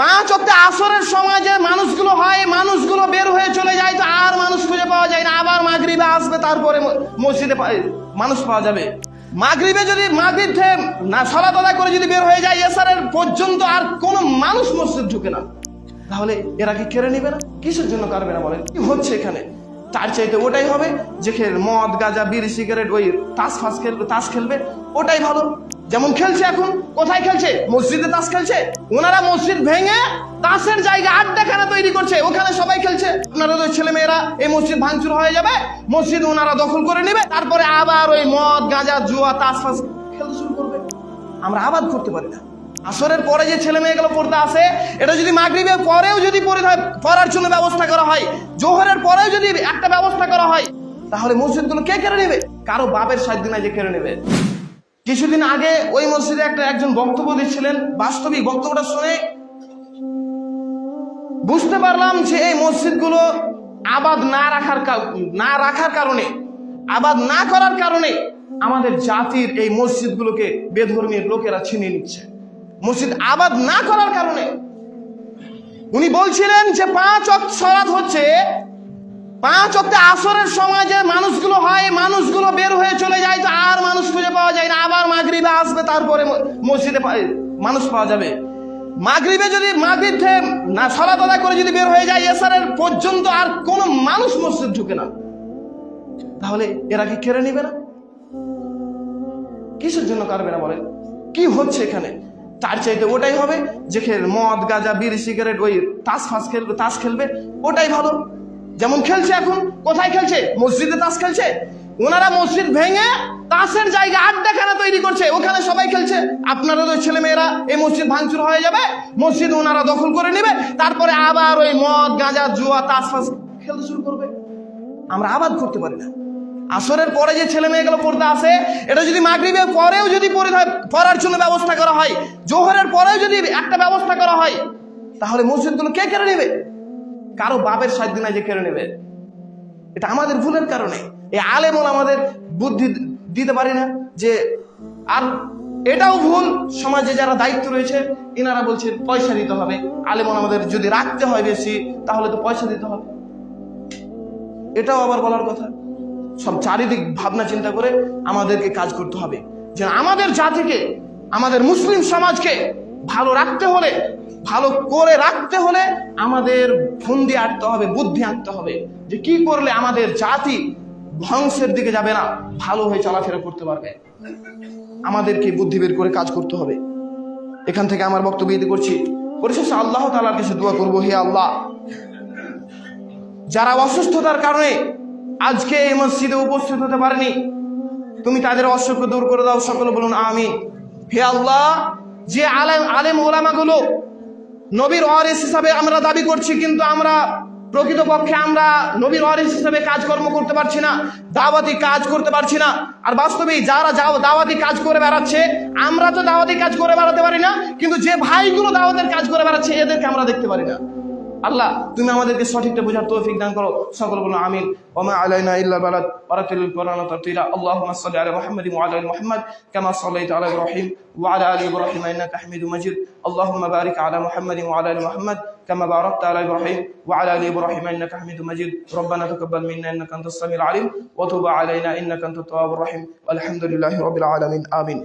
পাঁচ অব্দে আসরের সময় যে মানুষগুলো হয় মানুষগুলো বের হয়ে চলে যায়, তো আর মানুষ খুঁজে পাওয়া যায় না। আবার মাগরিবে আসবে, তারপরে মসজিদে মানুষ পাওয়া যাবে। মাগরিবে যদি, মাগরিব না, সলাত আদায় করে যদি বের হয়ে যায়, এসারের পর্যন্ত আর কোনো মানুষ মসজিদ ঢুকে না। তাহলে এরা কি কেড়ে নেবে না? কিসের জন্য কারবে না বলেন? কি হচ্ছে এখানে? তার চাইতে ওটাই হবে যে মদ, গাঁজা, বিড়ি, সিগারেট, ওই তাস ফাস খেলবে, তাস খেলবে, ওটাই ভালো। যেমন খেলছে এখন, কোথায় খেলছে? মসজিদে তাস খেলছে। ওনারা মসজিদ ভেঙে তাসের জায়গা আড্ডাখানা তৈরি করছে। ওখানে সবাই খেলছে। ওই ছেলে মেয়েরা এই মসজিদ ভাঙচুর হয়ে যাবে, মসজিদ ওনারা দখল করে নেবে, তারপরে আবার ওই মদ, গাঁজা, জুয়া, তাস ফাস খেলতে শুরু করবে। আমরা আবাদ করতে পারি না। আসরের পরে যে ছেলে মেয়েগুলো পড়তে আসে, এটা যদি মাগরিবের পরেও যদি পড়ে পড়ার জন্য ব্যবস্থা করা হয়, জোহরের পরেও যদি একটা ব্যবস্থা করা হয়, তাহলে মসজিদগুলো কে কেড়ে নেবে? কারও বাপের সাত দিন যে কেড়ে নেবে। কিছুদিন আগে ওই মসজিদে একটা একজন বক্তব্য দিচ্ছিলেন। বাস্তবিক বক্তব্যটা শুনে বুঝতে পারলাম যে এই মসজিদগুলো আবাদ না রাখার না রাখার কারণে, আবাদ না করার কারণে আমাদের জাতির এই মসজিদগুলোকে বেধর্মীর লোকেরা ছিনিয়ে নিচ্ছে। মসজিদ আবাদ না করার কারণে উনি বলছিলেন যে পাঁচ অক্ট সরাত হচ্ছে, পাঁচ অক্টে আসরের সময় যে মানুষগুলো হয় তারপরে মসজিদে মানুষ পাওয়া যাবে। মাগরিবে যদি মাগরিব থেকে না সলাত আদায় করে যদি বের হয়ে যায়, এসারের পর্যন্ত আর কোনো মানুষ মসজিদ ঢুকে না। তাহলে এরা কি কেড়ে নেবে না? কিসের জন্য কারবে না বলেন? কি হচ্ছে এখানে? তার চাইতে ওটাই হবে যে খেল মদ, গাঁজা, বিড়ি, সিগারেট, ওই তাস ফাস খেলবে তাস খেলবে, ওটাই ভালো। যেমন খেলছে এখন, কোথায় খেলছে? মসজিদে তাস খেলছে? ওনারা মসজিদ ভেঙে তাসের জায়গা আড্ডাখানা তৈরি করছে, ওখানে সবাই খেলছে। আপনারা ওই ছেলে মেয়েরা এই মসজিদ ভাঙচুর হয়ে যাবে, মসজিদ ওনারা দখল করে নেবে, তারপরে আবার ওই মদ, গাঁজা, জুয়া তাস ফাস খেলতে শুরু করবে। আমরা আবাদ করতে পারি না। আসরের পরে যে ছেলে মেয়েগুলো পড়তে আসে, এটা যদি মাগরিবের পরেও যদি পড়ে পড়ার জন্য ব্যবস্থা করা হয়, জোহরের পরেও যদি একটা ব্যবস্থা করা হয়, তাহলে মসজিদগুলো কে কেড়ে নেবে? কারও বাপের সাত দিন যে কেড়ে নেবে। এটা আমাদের ভুলের কারণে। এই আলেমল আমাদের বুদ্ধি দিতে পারি না যে, আর এটাও ভুল সমাজে যারা দায়িত্ব রয়েছে, এনারা বলছেন পয়সা দিতে হবে। আলেমন আমাদের যদি রাখতে হয় বেশি, তাহলে তো পয়সা দিতে হবে। এটাও আবার বলার কথা। সব চারিদিক ভাবনা চিন্তা করে আমাদেরকে কাজ করতে হবে। যে আমাদের জাতিকে, আমাদের মুসলিম সমাজকে ভালো রাখতে হলে, ভালো করে রাখতে হলে আমাদের ফন্দি আঁটতে হবে, বুদ্ধি আঁকতে হবে। যে কি করলে আমাদের জাতি ধ্বংসের দিকে যাবে না, ভালো হয়ে চলাফেরা করতে পারবে। আমাদেরকে বুদ্ধি বের করে কাজ করতে হবে। এখান থেকে আমার বক্তব্য দিতে করছি। পরিশেষে আল্লাহ তালার কাছে দোয়া করব, হে আল্লাহ। যারা অসুস্থতার কারণে আজকে এই মসজিদে উপস্থিত হতে পারেনি, তুমি তাদের অসুখ দূর করে দাও, সকলে বলুন আমি হে আল্লাহ, যে আলেম আলেম ওলামাগুলো নবীর ওয়ারিস হিসাবে আমরা দাবি করছি, কিন্তু আমরা প্রকৃতপক্ষে আমরা নবীর ওয়ারিস হিসেবে কাজকর্ম করতে পারছি না, দাওয়াতি কাজ করতে পারছি না। আর বাস্তবে যারা দাওয়াতি কাজ করে বেড়াচ্ছে, আমরা তো দাওয়াতি কাজ করে বেড়াতে পারি না, কিন্তু যে ভাইগুলো দাওয়াতের কাজ করে বেড়াচ্ছে, এদেরকে আমরা দেখতে পারি না। আল্লাহ তুমি আমাদেরকে সঠিকটা বোঝার তৌফিক দান করো সকল বলো আমিন ওমা আলাইনা ইল্লা বালাদ ওয়ারাতিল কোরআন তারতিলা আল্লাহুম্মা সাল্লি আলা মুহাম্মাদ ওয়া আলা আলি মুহাম্মাদ কামা সাল্লাইতা আলা ইব্রাহিম ওয়া আলা আলি ইব্রাহিম ইন্নাকা হামিদুম মাজিদ আল্লাহুম্মা বারিক আলা মুহাম্মাদ ওয়া আলা আলি মুহাম্মাদ كما باركت على ابراهيم وعلى ال ابراهيم انك حميد مجيد ربنا تقبل منا انك انت السميع العليم وتب علينا انك انت التواب الرحيم والحمد لله رب العالمين امين